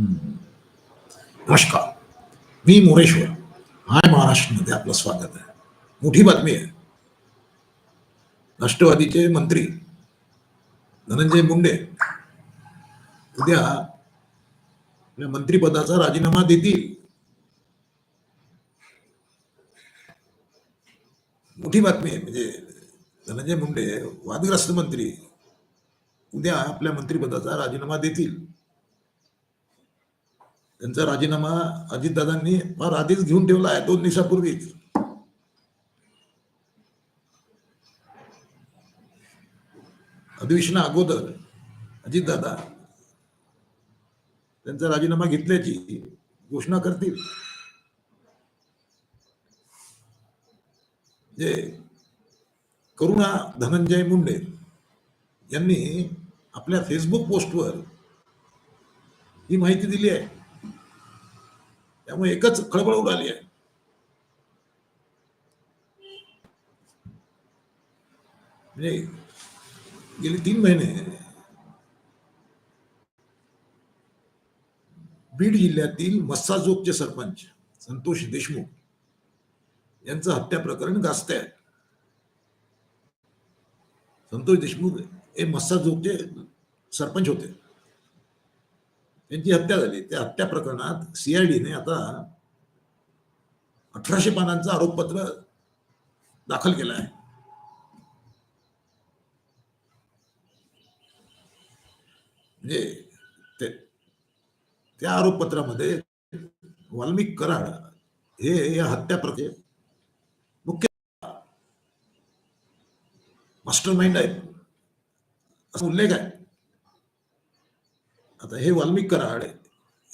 नमस्कार. मी मोरेश्वर. हाय महाराष्ट्रमध्ये आपलं स्वागत आहे. मोठी बातमी आहे. राष्ट्रवादीचे मंत्री धनंजय मुंडे उद्या आपल्या मंत्रिपदाचा राजीनामा देतील. मोठी बातमी आहे. म्हणजे धनंजय मुंडे वादग्रस्त मंत्री उद्या आपल्या मंत्रिपदाचा राजीनामा देतील. त्यांचा राजीनामा अजितदादांनी फार आधीच घेऊन ठेवला आहे दोन दिवसापूर्वीच. अधिवेशना अगोदर अजितदादा त्यांचा राजीनामा घेतल्याची घोषणा करतील. जे करुणा धनंजय मुंडे यांनी आपल्या फेसबुक पोस्टवर ही माहिती दिली आहे. त्यामुळे एकच खळबळ उडाली आहे. म्हणजे गेली तीन महिने बीड जिल्ह्यातील मस्साजोगचे सरपंच संतोष देशमुख यांचं हत्या प्रकरण गाजत आहे संतोष देशमुख हे मस्साजोगचे सरपंच होते. त्यांची हत्या झाली. त्या हत्या प्रकरणात सीआयडीने आता अठराशे पानांचं आरोपपत्र दाखल केलं आहे. म्हणजे ते त्या आरोपपत्रामध्ये वाल्मिक कराड हे या हत्या प्रकरणे मुख्य मास्टर माइंड आहे असा उल्लेख आहे. आता हे वाल्मिक कराड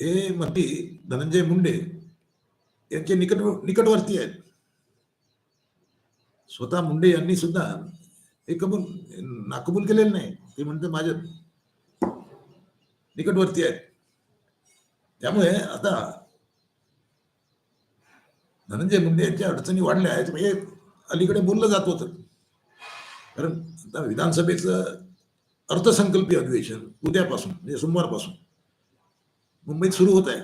हे मंत्री धनंजय मुंडे यांचे निकट निकटवर्ती आहेत. स्वतः मुंडे यांनी सुद्धा हे कबूल नाकबूल केलेलं नाही. ते म्हणते माझ्या निकटवर्ती आहेत. त्यामुळे आता धनंजय मुंडे यांच्या अडचणी वाढल्या आहेत. हे अलीकडे बोललं जात होतं. कारण आता विधानसभेचं अर्थसंकल्पीय अधिवेशन उद्यापासून म्हणजे सोमवारपासून. मुंबईत सुरू होत आहे.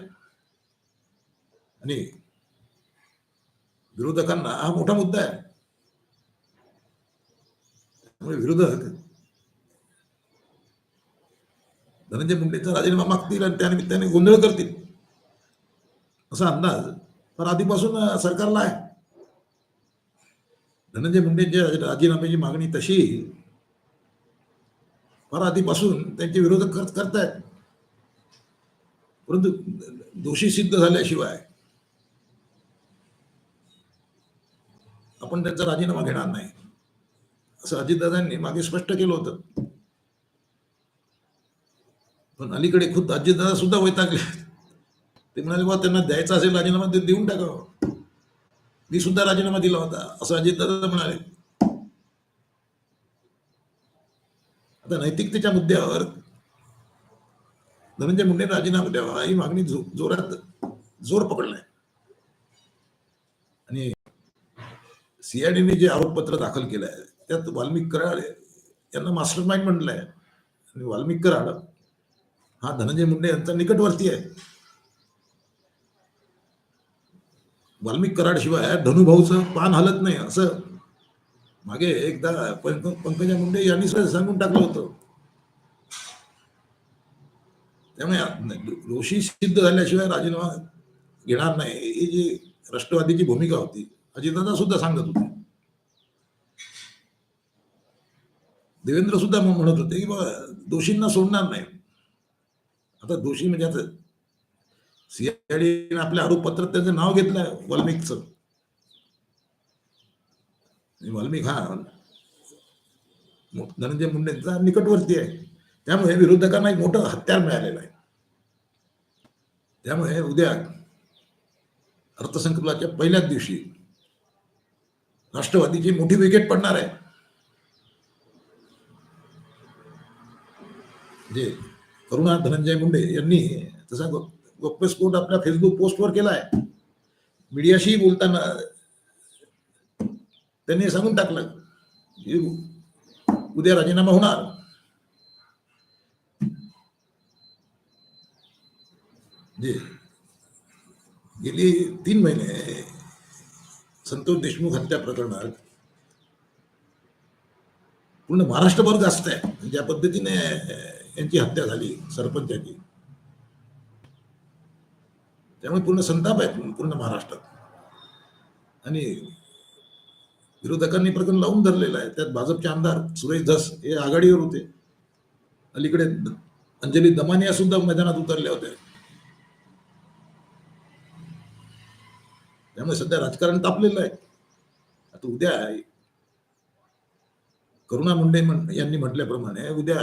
आणि विरोधकांना हा मोठा मुद्दा आहे. त्यामुळे विरोधक धनंजय मुंडेचा राजीनामा मागतील आणि त्यानिमित्ताने गोंधळ करतील. असा अंदाज फार आधीपासून सरकारला आहे. धनंजय मुंडेंच्या राजीनाम्याची मागणी तशी फार आधीपासून त्यांचे विरोधक करत करतायत. परंतु दोषी सिद्ध झाल्याशिवाय आपण त्यांचा राजीनामा घेणार नाही. असं अजितदादांनी मागे स्पष्ट केलं होतं. पण अलीकडे खुद्द अजितदादा सुद्धा वैतागले ते म्हणाले बा त्यांना द्यायचा असेल राजीनामा ते देऊन टाकावं. मी सुद्धा राजीनामा दिला होता असं अजितदादा म्हणाले. तर नैतिकतेच्या मुद्द्यावर धनंजय मुंडे राजीनामा द्यावा ही मागणी जोरात जोर पकडलाय. आणि सीआयडीने जे आरोपपत्र दाखल केलं आहे त्यात वाल्मिक कराड यांना मास्टर माइंड म्हटलंय. आणि वाल्मिक कराड हा धनंजय मुंडे यांचा निकटवर्ती आहे. वाल्मिक कराड शिवाय धनुभाऊचं पान हलत नाही असं मागे एकदा पंकजा मुंडे यांनी सुद्धा सांगून टाकलं होतं. त्यामुळे दोषी सिद्ध झाल्याशिवाय राजीनामा घेणार नाही. ही जी राष्ट्रवादीची भूमिका होती अजितदादा सुद्धा सांगत होते. देवेंद्र सुद्धा मग म्हणत होते की बाबा दोषींना सोडणार नाही. आता दोषी म्हणजे आता सीआयडीने आपल्या आरोपपत्रात त्याचं नाव घेतलं वाल्मिकचं. वाल्मिक हा धनंजय मुंडेंचा निकटवर्ती आहे. त्यामुळे विरोधकांना एक मोठं हत्यार मिळालेलं आहे. त्यामुळे उद्या अर्थसंकल्पाच्या पहिल्याच दिवशी राष्ट्रवादीची मोठी विकेट पडणार आहे. जे करुणा धनंजय मुंडे यांनी तसा गो- गोप्यस्फोट आपल्या फेसबुक पोस्टवर केला आहे मीडियाशी बोलताना त्यांनी सांगून टाकलं उद्या राजीनामा होणार. जे गेली तीन महिने संतोष देशमुख हत्या प्रकरणात पूर्ण महाराष्ट्रभर जास्त आहे. म्हणजे ज्या पद्धतीने यांची हत्या झाली सरपंचाची. त्यामुळे पूर्ण संताप आहे पूर्ण महाराष्ट्रात. आणि विरोधकांनी प्रकरण लावून धरलेलं आहे. त्यात भाजपचे आमदार सुरेश धस हे आघाडीवर होते. अलीकडे अंजली दमानिया सुद्धा मैदानात उतरल्या होत्या. त्यामुळे सध्या राजकारण तापलेलं आहे. आता उद्या करुणा मुंडे यांनी म्हटल्याप्रमाणे उद्या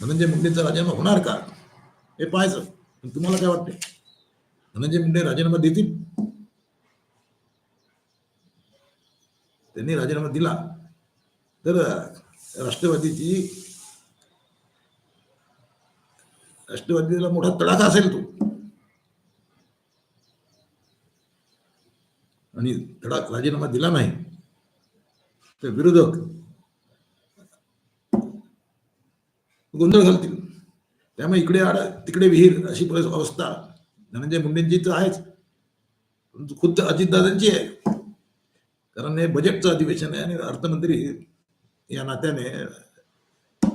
धनंजय मुंडेचा राजीनामा होणार का? हे पाहायचं. तुम्हाला काय वाटते धनंजय मुंडे राजीनामा देतील? त्यांनी राजीनामा दिला. तर राष्ट्रवादीची राष्ट्रवादीला मोठा तडाखा असेल तो. आणि तडा राजीनामा दिला नाही. तर विरोधक गोंधळ घालतील. त्यामुळे इकडे आड तिकडे विहीर अशी परिस- अवस्था धनंजय मुंडेंची तर आहेच. खुद्द अजितदादांची आहे. कारण हे बजेटचं अधिवेशन आहे आणि अर्थमंत्री या नात्याने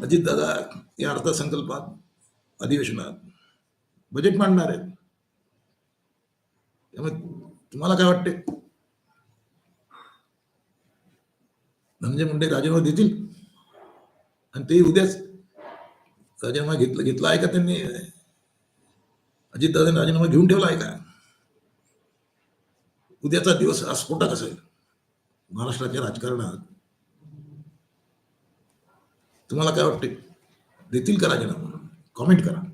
अजितदादा या अर्थसंकल्पात अधिवेशनात बजेट मांडणार आहेत. त्यामुळे तुम्हाला काय वाटते? धनंजय मुंडे राजीनामा देतील? आणि ते उद्याच राजीनामा घेतला घेतला आहे का त्यांनी? अजितदादांनी राजीनामा घेऊन ठेवला आहे का? उद्याचा दिवस हा स्फोटक असेल. महाराष्ट्राच्या राजकारणात तुम्हाला काय वाटते देतील का राजीनामा? कॉमेंट करा.